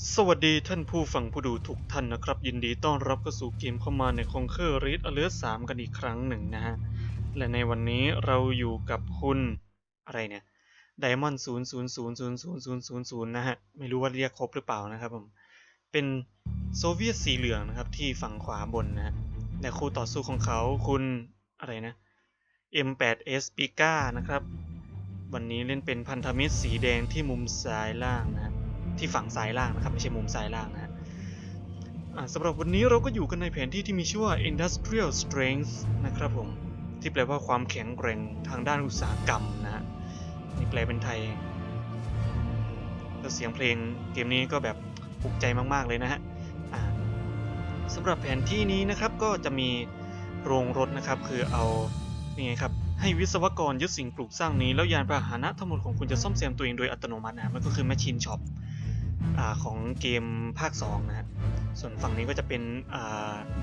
สวัสดีท่านผู้ฟังผู้ดูทุกท่านนะครับ ยินดีต้อนรับเข้าสู่เกมเข้ามาในคองเคอร์รีดอเลือสามกันอีกครั้งหนึ่งนะฮะ และในวันนี้เราอยู่กับคุณอะไรเนี่ยไดมอนด์ศูนย์ศูนย์ศูนย์ศูนย์ศูนย์ศูนย์ศูนย์ศูนย์นะฮะ ไม่รู้ว่าเรียกครบหรือเปล่านะครับผม เป็นโซเวียตสีเหลืองนะครับที่ฝั่งขวาบนนะฮะและคู่ต่อสู้ของเขาคุณอะไรนะ M8S p i c a นะครับ วันนี้เล่นเป็นพันธมิตรสีแดงที่มุมซ้ายล่างนะฮะ ที่ฝั่งซ้ายล่างนะครับไม่ใช่มุมซ้ายล่างนะฮะสำหรับวันนี้เราก็อยู่กันในแผนที่ที่มีชื่อว่า Industrial Strength นะครับผม ที่แปลว่าความแข็งแกร่งทางด้านอุตสาหกรรมนะฮะนี่แปลเป็นไทยแล้วเสียงเพลงเกมนี้ก็แบบปลุกใจมากๆเลยนะฮะสำหรับแผนที่นี้นะครับก็จะมีโรงรถนะครับ คือเอานี่ไงครับให้วิศวกรยึดสิ่งปลูกสร้างนี้ แล้วยานพาหนะทั้งหมดของคุณจะซ่อมแซมตัวเองโดยอัตโนมัตินะมันก็คือ Machine Shop อ่าของเกมภาค 2 นะฮะ ส่วนฝั่งนี้ก็จะเป็น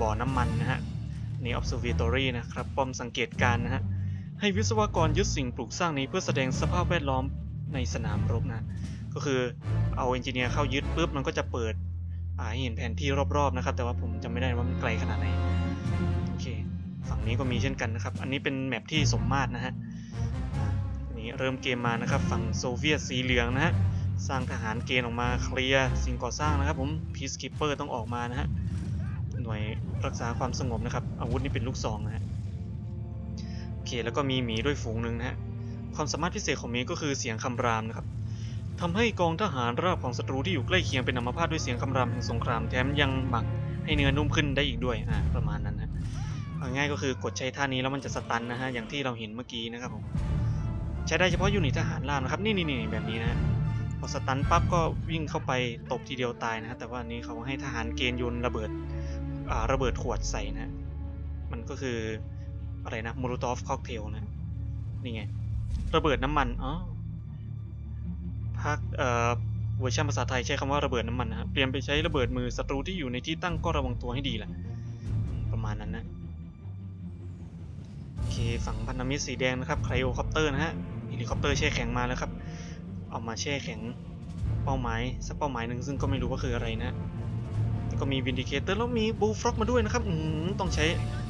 บ่อน้ำมันนะฮะนี่ observatory นะครับ ป้อมสังเกตการนะฮะ ให้วิศวกรยึดสิ่งปลูกสร้างนี้เพื่อแสดงสภาพแวดล้อมในสนามรบนะ ก็คือเอาเอนจิเนียร์เข้ายึดปุ๊บมันก็จะเปิดให้เห็นแผนที่รอบๆนะครับ แต่ว่าผมจำไม่ได้ว่ามันไกลขนาดไหน โอเค ฝั่งนี้ก็มีเช่นกันนะครับ อันนี้เป็นแมปที่สมมาตรนะฮะนนี้เริ่มเกมมานะครับ ฝั่งโซเวียตสีเหลืองนะฮะ สร้างทหารเกณฑ์ออกมาเคลียร์สิ่งก่อสร้างนะครับผม Peacekeeper ต้องออกมานะฮะหน่วยรักษาความสงบนะครับ อาวุธนี่เป็นลูกซองนะฮะโอเคแล้วก็มีหมีด้วยฝูงหนึ่งนะฮะความสามารถพิเศษของหมีก็คือเสียงคำรามนะครับทำให้กองทหารราบของศัตรูที่อยู่ใกล้เคียงเป็นอัมพาตด้วยเสียงคำรามแห่งสงครามแถมยังหมักให้เนื้อนุ่มขึ้นได้อีกด้วยอ่าประมาณนั้นนะเอาง่ายก็คือกดใช้ท่านี้แล้วมันจะสตันนะฮะอย่างที่เราเห็นเมื่อกี้นะครับผมใช้ได้เฉพาะยูนิตทหารราบนะครับนี่นี่ๆๆแบบนี้นะฮะ พอสตันปั๊บก็วิ่งเข้าไปตบทีเดียวตายนะฮะแต่ว่าอันนี้เขาให้ทหารเกณฑ์ยนระเบิดระเบิดขวดใส่นะ มันก็คืออะไรนะโมโลตอฟค็อกเทลนะนี่ไง ระเบิดน้ำมันอ๋อภาคเอ่อเวอร์ชันภาษาไทยใช้คำว่าระเบิดน้ำมันนะฮะเปลี่ยนไปใช้ระเบิดมือศัตรูที่อยู่ในที่ตั้งก็ระวังตัวให้ดีแหละประมาณนั้นนะโอเคฝั่งพันธมิตรสีแดงนะครับไครโอคอปเตอร์นะฮะเฮลิคอปเตอร์แช่แข็งมาแล้วครับ เอามาแช่แข็งเป้าหมายสักเป้าหมายหนึ่งซึ่งก็ไม่รู้ว่าคืออะไรนะก็มีวินดิเคเตอร์แล้วมีบูฟร็อกมาด้วยนะครับอืมต้องใช้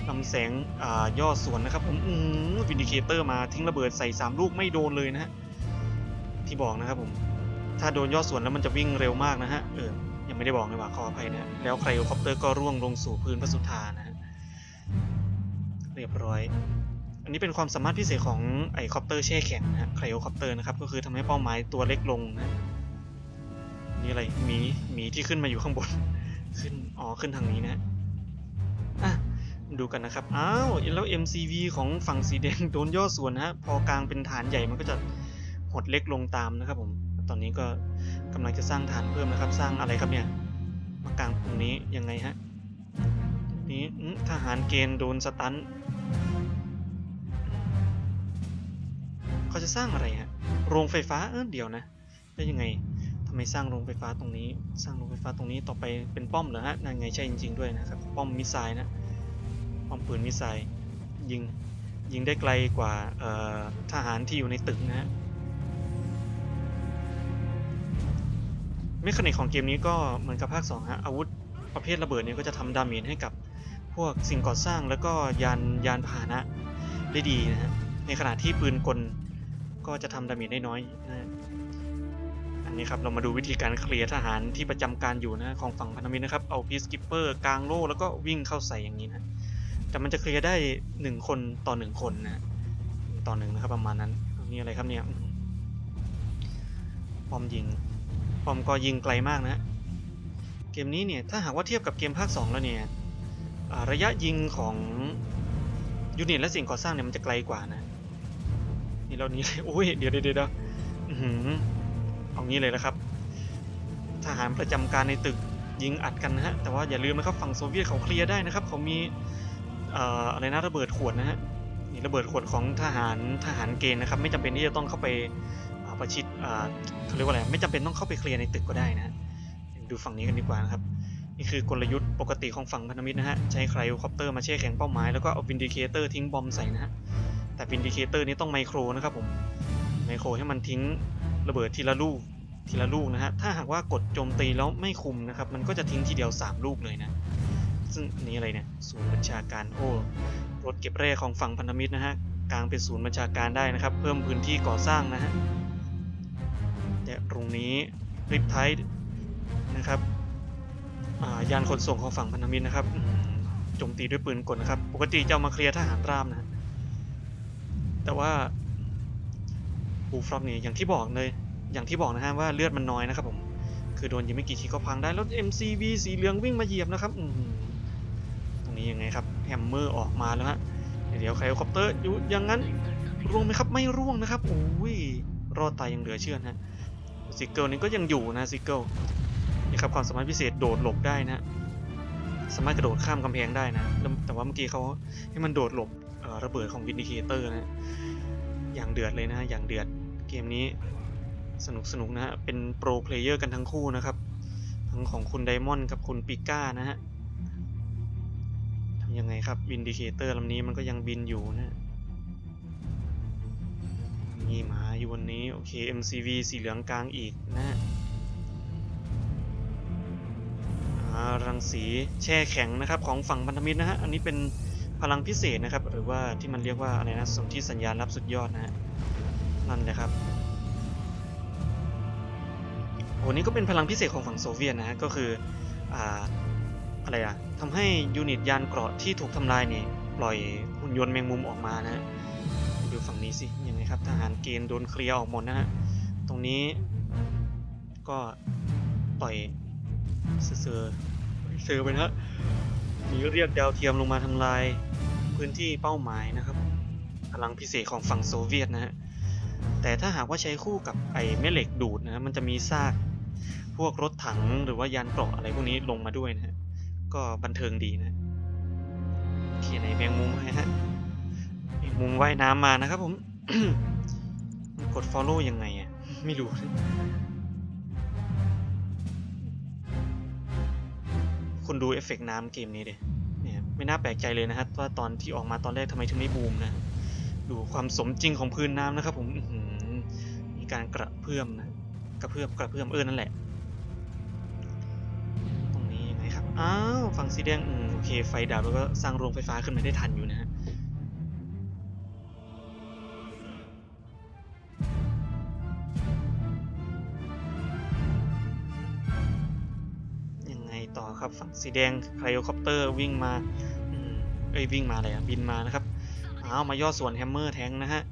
ลำแสงอ่าย่อส่วนนะครับผมอืมวินดิเคเตอร์มาทิ้งระเบิดใส่ 3 ลูกไม่โดนเลยนะฮะที่บอกนะครับผมถ้าโดนย่อส่วนแล้วมันจะวิ่งเร็วมากนะฮะเออยังไม่ได้บอกเลยว่าขออภัยนะแล้วไครโอคอปเตอร์ก็ร่วงลงสู่พื้นพระสุธานะฮะเรียบร้อย นนี้เป็นความสามารถพิเศษของไอคอปเตอร์แช่แข็งนะฮะไครโอคอปเตอร์นะครับ ก็คือทำให้เป้าหมายตัวเล็กลงนะนี่อะไรหมีหมีที่ขึ้นมาอยู่ข้างบน ขึ้น อ๋อ ขึ้นทางนี้นะอะดูกันนะครับ อ้าว แล้ว MCV ของฝั่งสีแดงโดนย่อส่วนนะฮะ พอกลางเป็นฐานใหญ่มันก็จะหดเล็กลงตามนะครับผม ตอนนี้ก็กำลังจะสร้างฐานเพิ่มนะครับ สร้างอะไรครับเนี่ย มากลางตรงนี้ยังไงฮะ นี่อืมทหารเกณฑ์โดนสตัน เขาจะสร้างอะไรฮะ โรงไฟฟ้าเออเดี๋ยวนะได้ยังไงทำไมสร้างโรงไฟฟ้าตรงนี้ สร้างโรงไฟฟ้าตรงนี้ต่อไปเป็นป้อมเหรอฮะนั่นไงใช่จริง ๆ ด้วยนะครับ ป้อมมิสไซล์นะ ป้อมปืนมิสไซล์ยิง ยิงได้ไกลกว่าทหารที่อยู่ในตึกนะฮะเมคานิกของเกมนี้ก็เหมือนกับภาค2ฮะอาวุธประเภทระเบิดเนี่ยก็จะทำดาเมจให้กับพวกสิ่งก่อสร้างแล้วก็ยานยานพาหนะได้ดีนะฮะ ในขณะที่ปืนกล ก็จะทำดาเมจได้น้อยนะอันนี้ครับเรามาดูวิธีการเคลียร์ทหารที่ประจำการอยู่นะของฝั่งพันธมิตรนะครับ เอาพีซกิปเปอร์กลางโล่แล้วก็วิ่งเข้าใส่อย่างนี้นะแต่มันจะเคลียร์ได้หนึ่งคนต่อหนึ่งคนนะต่อหนึ่งนะครับประมาณนั้นนี่อะไรครับเนี่ยปอมยิงปอมก็ยิงไกลมากนะ เกมนี้เนี่ยถ้าหากว่าเทียบกับเกมภาค 2 แล้วเนี่ยระยะยิงของยูนิตและสิ่งก่อสร้างเนี่ยมันจะไกลกว่านะ นี่เรานี้เลยโอ้ยเดี๋ยวเดี๋ยวเดี๋ยวอื้อหือเอางี้เลยนะครับ ทหารประจำการในตึกยิงอัดกันนะฮะ แต่ว่าอย่าลืมนะครับฝั่งโซเวียตเขาเคลียร์ได้นะครับ เขามีเอ่ออะไรนะระเบิดขวดนะฮะนี่ระเบิดขวดของทหารทหารเกณฑ์นะครับ ไม่จำเป็นที่จะต้องเข้าไปาประชิดอ่าเขาเรียกว่าอะไรไม่จำเป็นต้องเข้าไปเคลียร์ในตึกก็ได้นะฮะดูฝั่งนี้กันดีกว่านะครับนี่คือกลยุทธ์ปกติของฝั่งพันธมิตรนะฮะใช้ไครโอคอปเตอร์มาแช่แข็งเป้าหมายแล้วก็เอาวินดิเคเตอร์ทิ้งบอมใส่นะฮะ แต่วินดิเคเตอร์นี้ต้องไมโครนะครับผมไมโครให้มันทิ้งระเบิดทีละลูกทีละลูกนะฮะถ้าหากว่ากดโจมตีแล้วไม่คุมนะครับ มันก็จะทิ้งทีเดียว 3 ลูกเลยนะซึ่งนี้อะไรเนี่ยศูนย์บัญชาการโอ้รถเก็บแร่ของฝั่งพันธมิตรนะฮะกลางเป็นศูนย์บัญชาการได้นะครับ เพิ่มพื้นที่ก่อสร้างนะฮะและตรงนี้ริปไทด์นะครับยานขนส่งของฝั่งพันธมิตรนะครับโจมตีด้วยปืนกลนะครับ ปกติจะเอามาเคลียร์ทหารราบนะ แต่ว่าบูฟรอกนี่อย่างที่บอกเลย อย่างที่บอกนะฮะว่าเลือดมันน้อยนะครับผม คือโดนยิงไม่กี่ทีก็พังได้แล้ว MCV สีเหลืองวิ่งมาเหยียบนะครับตรงนี้ยังไงครับแฮมเมอร์ออกมาแล้วฮะเดี๋ยวไคโอคอปเตอร์อยู่อย่างนั้นร่วงไหมครับไม่ร่วงนะครับโอ้ยรอดตายยังเหลือเชื่อนะซิกเกิลนี่ก็ยังอยู่นะซิกเกิลนี่ครับความสามารถพิเศษโดดหลบได้นะ สามารถกระโดดข้ามกำแพงได้นะแต่ว่าเมื่อกี้เขาให้มันโดดหลบ ระเบิดของวินดิเคเตอร์นะอย่างเดือดเลยนะอย่างเดือดเกมนี้สนุกสนุกนะฮะเป็นโปรเพลเยอร์กันทั้งคู่นะครับ ทั้งของคุณไดมอนด์กับคุณปิก้านะฮะทำยังไงครับวินดิเคเตอร์ลำนี้มันก็ยังบินอยู่นะมีหมาอยู่บนนี้ โอเค MCV สีเหลืองกลางอีกนะฮะอ่ารังสีแช่แข็งนะครับของฝั่งพันธมิตรนะฮะ อันนี้เป็น พลังพิเศษนะครับ หรือว่าที่มันเรียกว่าอะไรนะสนที่สัญญาณรับสุดยอดนะฮะนั่นเลยครับโหนี่ก็เป็นพลังพิเศษของฝั่งโซเวียตนะฮะก็คืออ่าอะไรอะทำให้ยูนิตยานเกราะที่ถูกทำลายนี่ปล่อยหุ่นยนต์แมงมุมออกมานะฮะดูฝั่งนี้สิยังไงครับทหารเกณฑ์โดนเคลียร์ออกหมดนะฮะตรงนี้ก็ปล่อยเซอร์เซอไปนะฮะ มีเรียกดาวเทียมลงมาทำลายพื้นที่เป้าหมายนะครับพลังพิเศษของฝั่งโซเวียตนะฮะแต่ถ้าหากว่าใช้คู่กับไอ้แม่เหล็กดูดนะฮะมันจะมีซากพวกรถถังหรือว่ายานเกราะอะไรพวกนี้ลงมาด้วยนะฮะก็บันเทิงดีนะเขียนในแมงมุมให้ฮะแมงมุมว่ายน้ำมานะครับผม กด follow ยังไงอะ ไม่รู้ คุณดูเอฟเฟกต์น้ำเกมนี้ดิเนี่ยไม่น่าแปลกใจเลยนะฮะว่าตอนที่ออกมาตอนแรกทำไมถึงไม่บูมนะ ดูความสมจริงของพื้นน้ำนะครับผมมีการกระเพื่อมนะกระเพื่อมกระเพื่อมเออนั่นแหละ ตรงนี้ยังไงครับ อ้าว ฝั่งสีแดงอืมโอเค ไฟดับแล้วก็สร้างโรงไฟฟ้าขึ้นมาได้ทันอยู่นะฮะ สีแดงไคลโอคอปเตอร์วิ่งมาเอ้ยวิ่งมาเลยอะบินมานะครับอ้าวมาย่อส่วนแฮมเมอร์แทงนะฮะ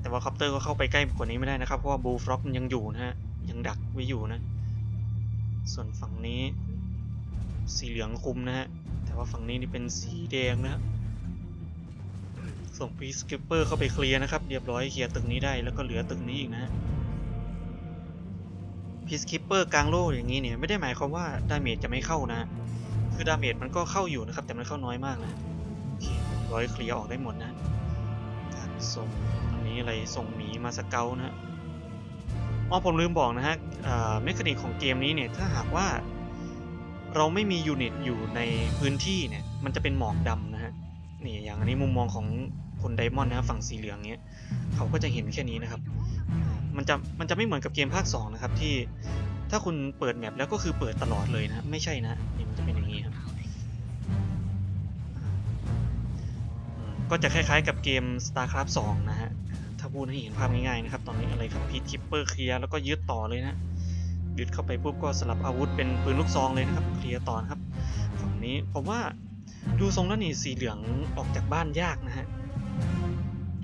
แต่ว่าคอปเตอร์ก็เข้าไปใกล้กว่านี้ไม่ได้นะครับ เพราะว่าบูฟล็อกมันยังอยู่นะฮะ ยังดักไว้อยู่นะ ส่วนฝั่งนี้ สีเหลืองคุมนะฮะ แต่ว่าฝั่งนี้นี่เป็นสีแดงนะฮะส่งพีสกิปเปอร์เข้าไปเคลียร์นะครับ เรียบร้อยเคลียร์ตึกนี้ได้แล้วก็เหลือตึกนี้อีกนะฮะ พีสกิปเปอร์กลางโล่อย่างนี้เนี่ยไม่ได้หมายความว่าดาเมจจะไม่เข้านะ คือดาเมจมันก็เข้าอยู่นะครับ แต่มันเข้าน้อยมากนะร้อยเคลียร์ออกได้หมดนะการส่งอันนี้อะไรส่งหมีมาสเกลนะฮะอ๋อผมลืมบอกนะฮะเมคานิกของเกมนี้เนี่ยถ้าหากว่า เราไม่มียูนิตอยู่ในพื้นที่เนี่ยมันจะเป็นหมอกดำนะฮะนี่อย่างอันนี้มุมมองของคนไดมอนด์นะฝั่งสีเหลืองเนี้ยเขาก็จะเห็นแค่นี้นะครับ มันจะมันจะไม่เหมือนกับเกมภาค2นะครับที่ถ้าคุณเปิดแมปแล้วก็คือเปิดตลอดเลยนะไม่ใช่นะนี่มันจะเป็นอย่างนี้ครับก็จะคล้ายๆกับเกม StarCraft 2 นะฮะถ้าพูดให้เห็นภาพง่ายๆนะครับตอนนี้อะไรครับพีทคิปเปอร์เคลียร์แล้วก็ยึดต่อเลยนะยึดเข้าไปปุ๊บก็สลับอาวุธเป็นปืนลูกซองเลยนะครับเคลียร์ต่อนครับฝั่งนี้ผมว่าดูทรงแล้วนี่สีเหลืองออกจากบ้านยากนะฮะ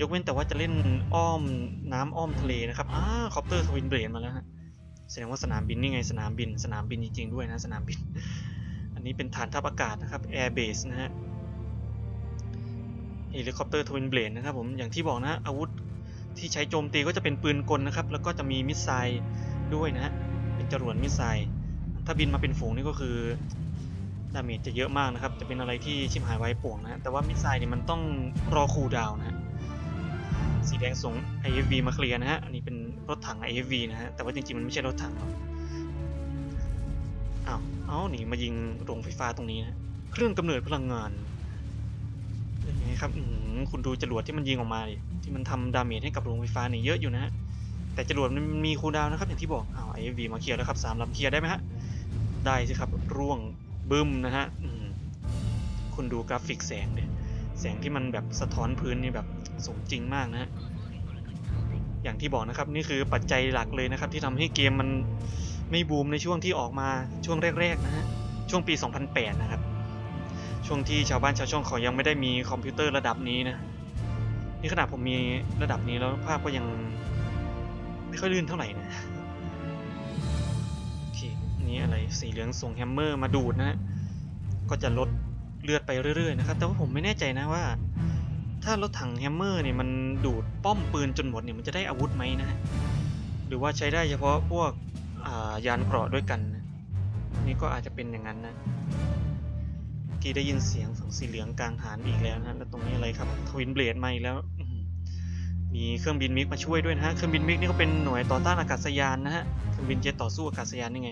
ยกเว้นแต่ว่าจะเล่นอ้อมน้ำอ้อมทะเลนะครับอ้าคอปเตอร์ทวินเบรนมาแล้วฮะแสดงว่าสนามบินนี่ไงสนามบิน สนามบินจริงๆด้วยนะสนามบิน อันนี้เป็นฐานทัพอากาศนะครับ Air Base นะฮะเฮลิคอปเตอร์ทวินเบลดนะครับผมอย่างที่บอกนะอาวุธที่ใช้โจมตีก็จะเป็นปืนกลนะครับ แล้วก็จะมีมิสไซล์ด้วยนะฮะเป็นจรวดมิสไซล์ถ้าบินมาเป็นฝูงนี่ก็คือดาเมจจะเยอะมากนะครับ จะเป็นอะไรที่ชิมหายไว้ป่วงนะฮะแต่ว่ามิสไซล์เนี่ยมันต้องรอคูลดาวน์นะฮะ สีแดงส่ง IFV มาเคลียร์นะฮะ อันนี้เป็นรถถัง IFV นะฮะ แต่ว่าจริงๆ มันไม่ใช่รถถังหรอกอ้าวเอ้าหนีมายิงโรงไฟฟ้าตรงนี้นะ เครื่องกำเนิดพลังงานยังไงครับอืมคุณดูจรวดที่มันยิงออกมาดิ ที่มันทำดาเมจให้กับโรงไฟฟ้าเนี่ยเยอะอยู่นะฮะ แต่จรวดมันมีคูลดาวน์นะครับ อย่างที่บอกอ้าวไอวีมาเคลียร์แล้วครับสามลำเคลียร์ได้ไหมฮะ ได้สิครับ ร่วงบึ้มนะฮะอืมคุณดูกราฟิกแสงเดยแสงที่มันแบบสะท้อนพื้นนี่แบบ สมจริงมากนะฮะอย่างที่บอกนะครับนี่คือปัจจัยหลักเลยนะครับ ที่ทำให้เกมมันไม่บูมในช่วงที่ออกมาช่วงแรกๆนะฮะช่วงปี 2008 นะครับ ช่วงที่ชาวบ้านชาวช่องเขายังไม่ได้มีคอมพิวเตอร์ระดับนี้นะนี่ขนาดผมมีระดับนี้แล้วภาพก็ยังไม่ค่อยลื่นเท่าไหร่นะโอเคนี่อะไรสีเหลืองส่งแฮมเมอร์มาดูดนะฮะก็จะลดเลือดไปเรื่อยๆนะครับ แต่ว่าผมไม่แน่ใจนะว่า ถ้ารถถังแฮมเมอร์เนี่ยมันดูดป้อมปืนจนหมดเนี่ยมันจะได้อาวุธไหมนะฮะหรือว่าใช้ได้เฉพาะพวกายานเกราะด้วยกันนะนี่ก็อาจจะเป็นอย่างนั้นนะกีได้ยินเสียงฝั่งสีเหลืองกลางฐานอีกแล้วนะแล้วตรงนี้อะไรครับทวินเบลดมาอีกแล้วมีเครื่องบินมิกมาช่วยด้วยนะฮะเครื่องบินมิกนี่ก็เป็นหน่วยต่อต้านอากาศยานนะฮะเครื่องบินเจ็ตต่อสู้อากาศยานนี่ไง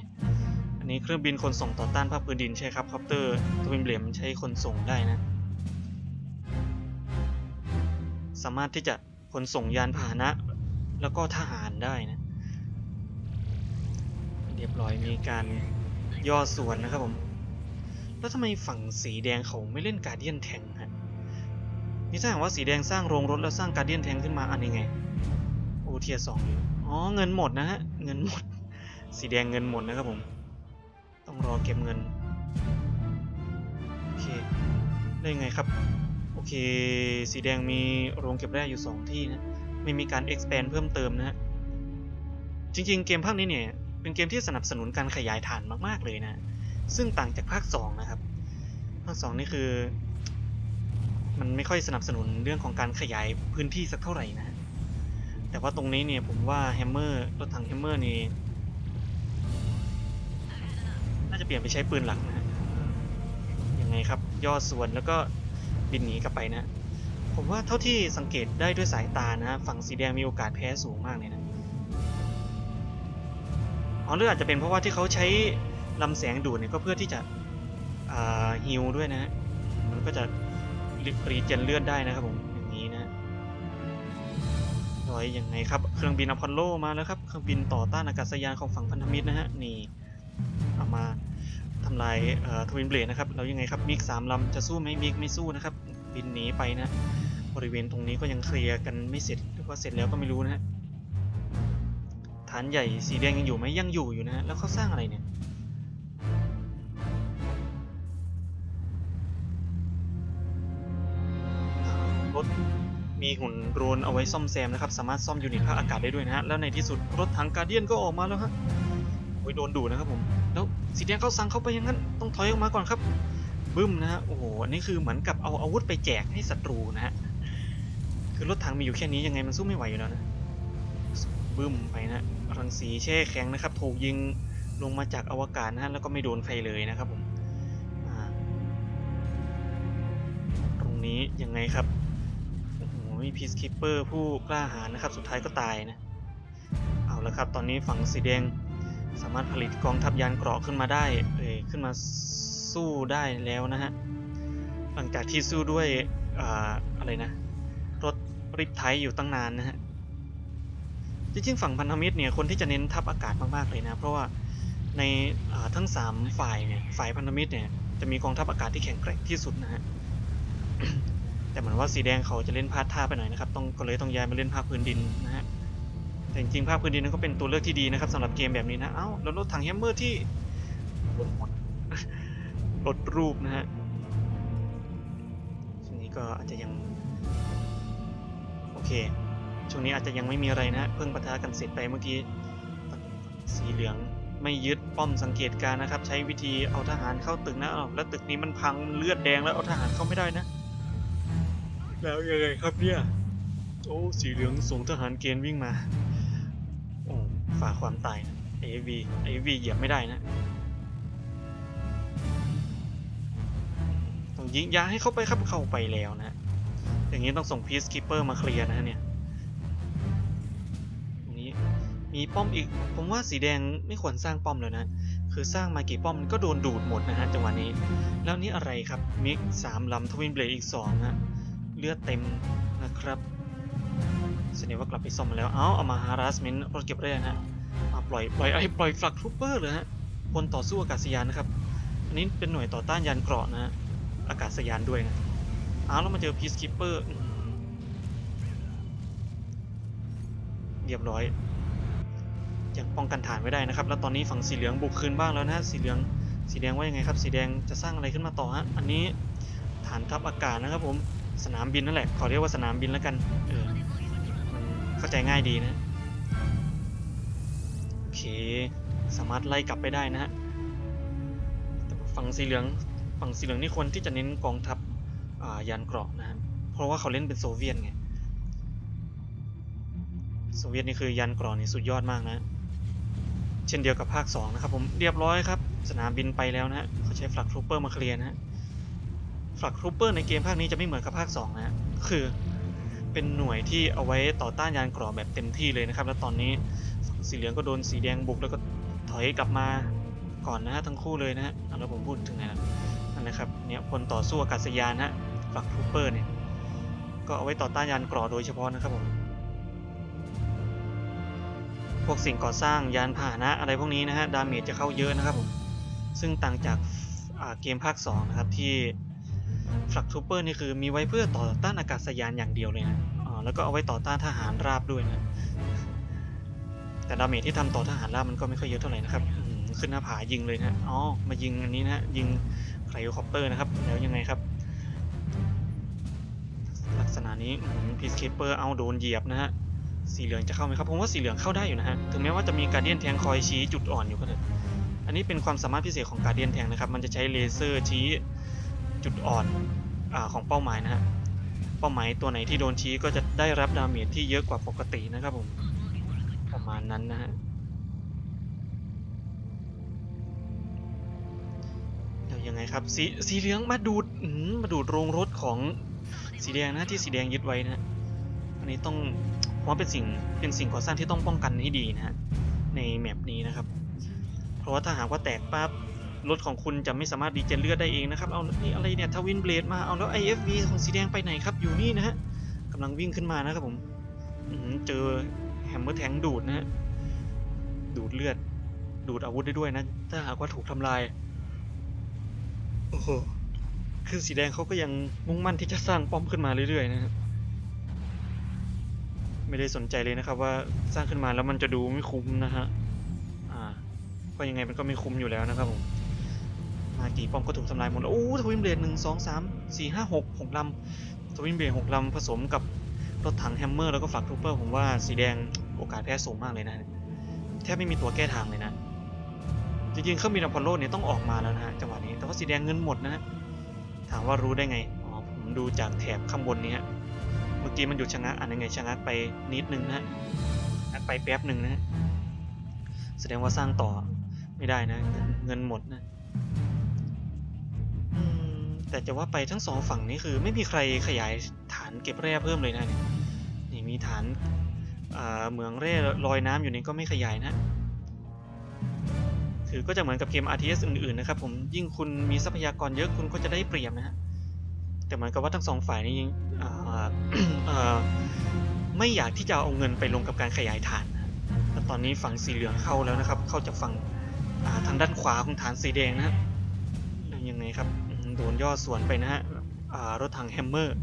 อันนี้เครื่องบินขนส่งต่อต้านภาคพื้นดินใช่ครับคอปเตอร์ทวินเบลดมันใช้ขนส่งได้นะ สามารถที่จะขนส่งยานพาหนะ แล้วก็ทหารได้นะ เรียบร้อยมีการย่อส่วนนะครับผม แล้วทำไมฝั่งสีแดงเขาไม่เล่นการเดียนแทงฮะนี่ถ้าหากว่าสีแดงสร้างโรงรถแล้วสร้างการเดียนแทงขึ้นมาอันนี้ไงโอเทียสองอยู่อ๋อเงินหมดนะฮะเงินหมด สีแดงเงินหมดนะครับผม ต้องรอเก็บเงินโอเคได้ไงครับ เค สีแดงมีโรงเก็บแร่อยู่ 2 ที่นะ ไม่มีการ expand เพิ่มเติมนะฮะ จริงๆ เกมภาคนี้เนี่ย เป็นเกมที่สนับสนุนการขยายฐานมากๆเลยนะ ซึ่งต่างจากภาค 2 นะครับ ภาค 2 นี่คือ มันไม่ค่อยสนับสนุนเรื่องของการขยายพื้นที่สักเท่าไหร่นะ แต่ว่าตรงนี้เนี่ยผมว่าแฮมเมอร์รถถังแฮมเมอร์นี่น่าจะเปลี่ยนไปใช้ปืนหลักนะยังไงครับ ย่อส่วนแล้วก็ บินหนีกลับไปนะ ผมว่าเท่าที่สังเกตได้ด้วยสายตานะ ฝั่งสีแดงมีโอกาสแพ้สูงมากเลยนะอ๋อหรืออาจจะเป็นเพราะว่าที่เขาใช้ลำแสงดูดเนี่ยก็เพื่อที่จะฮิลด้วยนะ มันก็จะรีรีเจนเลือดได้นะครับผมอย่างนี้นะร้อยยังไงครับ เครื่องบินอพอลโลมาแล้วครับ เครื่องบินต่อต้านอากาศยานของฝั่งพันธมิตรนะฮะ นี่ เอามา ทำลายทวินเบลดนะครับแล้วยังไงครับมิกสามลำจะสู้ไหมมิกไม่สู้นะครับบินหนีไปนะบริเวณตรงนี้ก็ยังเคลียร์กันไม่เสร็จหรือว่าเสร็จแล้วก็ไม่รู้นะฮะฐานใหญ่สีแดงยังอยู่ไหมยังอยู่อยู่นะฮะแล้วเขาสร้างอะไรเนี่ยรถมีหุ่นโดรนเอาไว้ซ่อมแซมนะครับ สามารถซ่อมยูนิตภาคอากาศได้ด้วยนะฮะ แล้วในที่สุดรถถังการเดียนก็ออกมาแล้วฮะ อ้ยโดนดูนะครับผม แล้วสีแดงเขาสั่งเข้าไปอยังงั้น ต้องถอยออกมาก่อนครับ บึ้มนะฮะ โอ้โห อันนี้คือเหมือนกับเอาอาวุธไปแจกให้ศัตรูนะฮะ คือรถถังมีอยู่แค่นี้ยังไงมันสู้ไม่ไหวอยู่แล้วนะ บึ้มไปนะรังสีแช่แข็งนะครับ ถูกยิงลงมาจากอวกาศนะฮะ แล้วก็ไม่โดนใครเลยนะครับผมตรงนี้ยังไงครับ โอ้โหพีซคิปเปอร์ผู้กล้าหาญนะครับ สุดท้ายก็ตายนะ เอาละครับ ตอนนี้ฝั่งสีแดง สามารถผลิตกองทัพยานเกราะขึ้นมาได้เอ่ยขึ้นมาสู้ได้แล้วนะฮะ หลังจากที่สู้ด้วยอ่าอะไรนะ รถริบไทยอยู่ตั้งนานนะฮะ จริงๆฝั่งพันธมิตรเนี่ย คนที่จะเน้นทัพอากาศมากๆเลยนะ เพราะว่าในทั้ง 3 ฝ่ายเนี่ย ฝ่ายพันธมิตรเนี่ย จะมีกองทัพอากาศที่แข็งแกร่งที่สุดนะฮะ แต่เหมือนว่าสีแดงเขาจะเล่นพาดท่าไปหน่อยนะครับ ต้องก็เลยต้องย้ายมาเล่นภาคพื้นดินนะฮะ แต่จริงๆภาคพื้นดินนั้นก็เป็นตัวเลือกที่ดีนะครับสำหรับเกมแบบนี้นะ เอ้าแล้วรถถังแฮมเมอร์ที่รถหมดรถรูปนะฮะช่วงนี้ก็อาจจะยัง โอเค ช่วงนี้อาจจะยังไม่มีอะไรนะฮะเพิ่งปะทะกันเสร็จไปเมื่อกี้ สีเหลืองไม่ยึดป้อมสังเกตการนะครับ ใช้วิธีเอาทหารเข้าตึกนะแล้วตึกนี้มันพังเลือดแดงแล้วเอาทหารเข้าไม่ได้นะ แล้วยังไงครับเนี่ย โอ้ สีเหลืองส่งทหารเกณฑ์วิ่งมา ฝ่าความตายนะเอวีเอวีเหยียบไม่ได้นะต้องยิงยาให้เข้าไปครับเข้าไปแล้วนะ อย่างนี้ต้องส่งพีซคิปเปอร์มาเคลียร์นะเนี่ยตรงนี้มีป้อมอีก ผมว่าสีแดงไม่ควรสร้างป้อมเลยนะ คือสร้างมากี่ป้อมมันก็โดนดูดหมดนะฮะจังหวะนี้ แล้วนี่อะไรครับมิกสามลำทวินเบลดอีกสองฮะเลือดเต็มนะครับ แสดงว่ากลับไปซ่อมมาแล้ว เอ้า เอามา harassment รถเก็บแร่นะฮะอ่าปล่อย ปล่อยไอ้ปล่อยฟลักทูเปอร์เลยฮะพลต่อสู้อากาศยานนะครับ อันนี้เป็นหน่วยต่อต้านยานเกราะนะฮะ อากาศยานด้วยนะเอ้าแล้วมาเจอ peacekeeper อื้อหือเรียบร้อย ยังป้องกันฐานไว้ได้นะครับ แล้วตอนนี้ฝั่งสีเหลืองบุกคืนบ้างแล้วนะฮะ สีเหลือง สีแดงว่ายังไงครับ สีแดงจะสร้างอะไรขึ้นมาต่อฮะ อันนี้ฐานทัพอากาศนะครับผม สนามบินนั่นแหละ ขอเรียกว่าสนามบินแล้วกัน เออมัน เข้าใจง่ายดีนะ โอเค สามารถไล่กลับไปได้นะฮะฝั่งสีเหลืองฝั่งสีเหลืองนี่ควรที่จะเน้นกองทัพอ่ายานเกราะนะฮะเพราะว่าเขาเล่นเป็นโซเวียตไงโซเวียตนี่คือยานเกราะนี่สุดยอดมากนะ เช่นเดียวกับภาค 2 นะครับผมเรียบร้อยครับ สนามบินไปแล้วนะฮะเขาใช้ฟลักทรูเปอร์มาเคลียร์นะฮะฟลักทรูเปอร์ในเกมภาคนี้จะไม่เหมือนกับภาค 2 นะฮะคือ เป็นหน่วยที่เอาไว้ต่อต้านยานเกราะแบบเต็มที่เลยนะครับ แล้วตอนนี้สีเหลืองก็โดนสีแดงบุกแล้วก็ถอยกลับมาก่อนนะฮะทั้งคู่เลยนะฮะแล้วผมพูดถึงไหนแล้วนั่นนะครับเนี่ยพลต่อสู้อากาศยานฮะฟลักทรูเปอร์เนี่ยก็เอาไว้ต่อต้านยานเกราะโดยเฉพาะนะครับผมพวกสิ่งก่อสร้างยานพาหนะอะไรพวกนี้นะฮะดาเมจจะเข้าเยอะนะครับผมซึ่งต่างจากเกมภาค2นะครับที่ ฟลักทูเปอร์นี่คือมีไว้เพื่อต่อต้านอากาศยานอย่างเดียวเลยนะอ่าแล้วก็เอาไว้ต่อต้านทหารราบด้วยนะ แต่ดาเมจที่ทำต่อทหารราบมันก็ไม่ค่อยเยอะเท่าไหร่นะครับขึ้นหน้าผายิงเลยนะอ๋อ มายิงอันนี้นะยิงไคลโคอปเตอร์นะครับ แล้วยังไงครับ ลักษณะนี้พีซเคเปอร์เอาโดนเหยียบนะฮะ สีเหลืองจะเข้าไหมครับผมว่าสีเหลืองเข้าได้อยู่นะฮะ ถึงแม้ว่าจะมีการเดียนแทงคอยชี้จุดอ่อนอยู่ก็เถอะ อันนี้เป็นความสามารถพิเศษของการเดียนแทงนะครับ มันจะใช้เลเซอร์ชี้ จุดอ่อนอของเป้าหมายนะฮะ เป้าหมายตัวไหนที่โดนชี้ก็จะได้รับดาเมจที่เยอะกว่าปกตินะครับผม ประมาณนั้นนะฮะเดี๋ยวยังไงครับสีสีเหลืองมาดูดมาดูดโรงรถของสีแดงนะที่สีแดงยึดไว้นะฮะอันนี้ต้องว่าเป็นสิ่งเป็นสิ่งก่อสร้างที่ต้องป้องกันให้ดีนะฮะในแมปนี้นะครับ เพราะว่าถ้าหากว่าแตกปั๊บ รถของคุณจะไม่สามารถดีเจนเลือดได้เองนะครับ เอานี่อะไรเนี่ยทวินเบลดมาเอาแล้ว IFV ของสีแดงไปไหนครับ อยู่นี่นะฮะกำลังวิ่งขึ้นมานะครับผมเจอแฮมเมอร์แทงดูดนะฮะ ดูดเลือด ดูดอาวุธได้ด้วยนะ ถ้าหากว่าถูกทำลาย โอ้โห คือสีแดงเขาก็ยังมุ่งมั่นที่จะสร้างป้อมขึ้นมาเรื่อยๆนะครับไม่ได้สนใจเลยนะครับว่าสร้างขึ้นมาแล้วมันจะดูไม่คุ้มนะฮะ อ่าเพราะยังไงมันก็ไม่คุ้มอยู่แล้วนะครับผม มากี่ป้อมก็ถูกทำลายหมดแล้วโอ้ทวินเบลดหนึ่งสองสามสี่ห้าหกหกลำทวินเบลดหกลำผสมกับรถถังแฮมเมอร์แล้วก็ฝักทูเปอร์ผมว่าสีแดงโอกาสแพ้สูงมากเลยนะแทบไม่มีตัวแก้ทางเลยนะจริงๆเขามีนอพอลโลเนี่ยต้องออกมาแล้วนะฮะจังหวะนี้แต่ว่าสีแดงเงินหมดนะฮะถามว่ารู้ได้ไงอ๋อผมดูจากแถบข้างบนนี้ฮะเมื่อกี้มันหยุดชะงักอ่านยังไงชะงักไปนิดนึงนะฮะไปแป๊บหนึ่งนะฮะแสดงว่าสร้างต่อไม่ได้นะ เงินหมดนะ แต่จะว่าไปทั้งสองฝั่งนี้คือไม่มีใครขยายฐานเก็บแร่เพิ่มเลยนะเนี่ยนี่มีฐานเหมืองแร่ลอยน้ำอยู่นี่ก็ไม่ขยายนะคือก็จะเหมือนกับเกม RTS อื่นๆนะครับผมยิ่งคุณมีทรัพยากรเยอะคุณก็จะได้เปรียบนะฮะแต่เหมือนกับว่าทั้งสองฝ่ายนี่ไม่อยากที่จะเอาเงินไปลงกับการขยายฐานแล้วตอนนี้ฝั่งสีเหลืองเข้าแล้วนะครับ เข้าจากฝั่งทางด้านขวาของฐานสีแดงนะยังไงครับ โดนย่อส่วนไปนะฮะรถถังแฮมเมอร์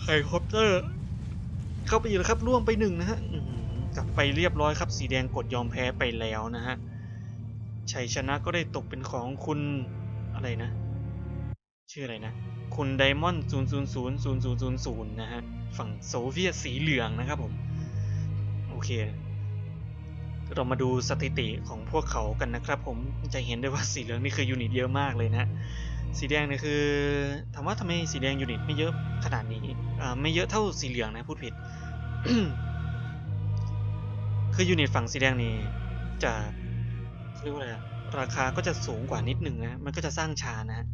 ไฮคอปเตอร์ เข้าไปอยู่แล้วครับล่วงไปหนึ่งนะฮะกลับไปเรียบร้อยครับ สีแดงกดยอมแพ้ไปแล้วนะฮะชัยชนะก็ได้ตกเป็นของคุณอะไรนะ ชื่ออะไรนะ คุณไดมอนด์0000000นะฮะ ฝั่งโซเวียตสีเหลืองนะครับผม โอเค เรามาดูสถิติของพวกเขากันนะครับ ผมจะเห็นได้ว่าสีเหลืองนี่คือยูนิตเยอะมากเลยนะสีแดงเนี่ยคือถามว่าทำไมสีแดงยูนิตไม่เยอะขนาดนี้อ่าไม่เยอะเท่าสีเหลืองนะพูดผิด คือยูนิตฝั่งสีแดงนี่จะเรียกว่าอะไรราคาก็จะสูงกว่านิดหนึ่งนะมันก็จะสร้างชานะฮะ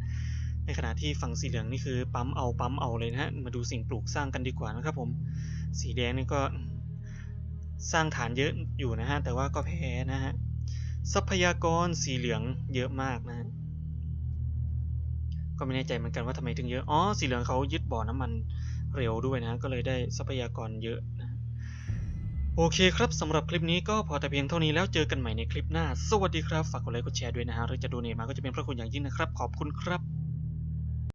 ในขณะที่ฝั่งสีเหลืองนี่คือปั๊มเอาปั๊มเอาเลยนะฮะมาดูสิ่งปลูกสร้างกันดีกว่านะครับผมสีแดงนี่ก็ สร้างฐานเยอะอยู่นะฮะ แต่ว่าก็แพ้นะฮะ ทรัพยากรสีเหลืองเยอะมากนะฮะ ก็ไม่แน่ใจเหมือนกันว่าทำไมถึงเยอะ อ๋อ สีเหลืองเขายึดบ่อน้ำมันเร็วด้วยนะ ก็เลยได้ทรัพยากรเยอะนะโอเคครับสำหรับคลิปนี้ก็พอแต่เพียงเท่านี้แล้วเจอกันใหม่ในคลิปหน้า สวัสดีครับ ฝากกดไลค์กดแชร์ด้วยนะฮะหรือจะดูเนตมาก็จะเป็นพระคุณอย่างยิ่งนะครับ ขอบคุณครับ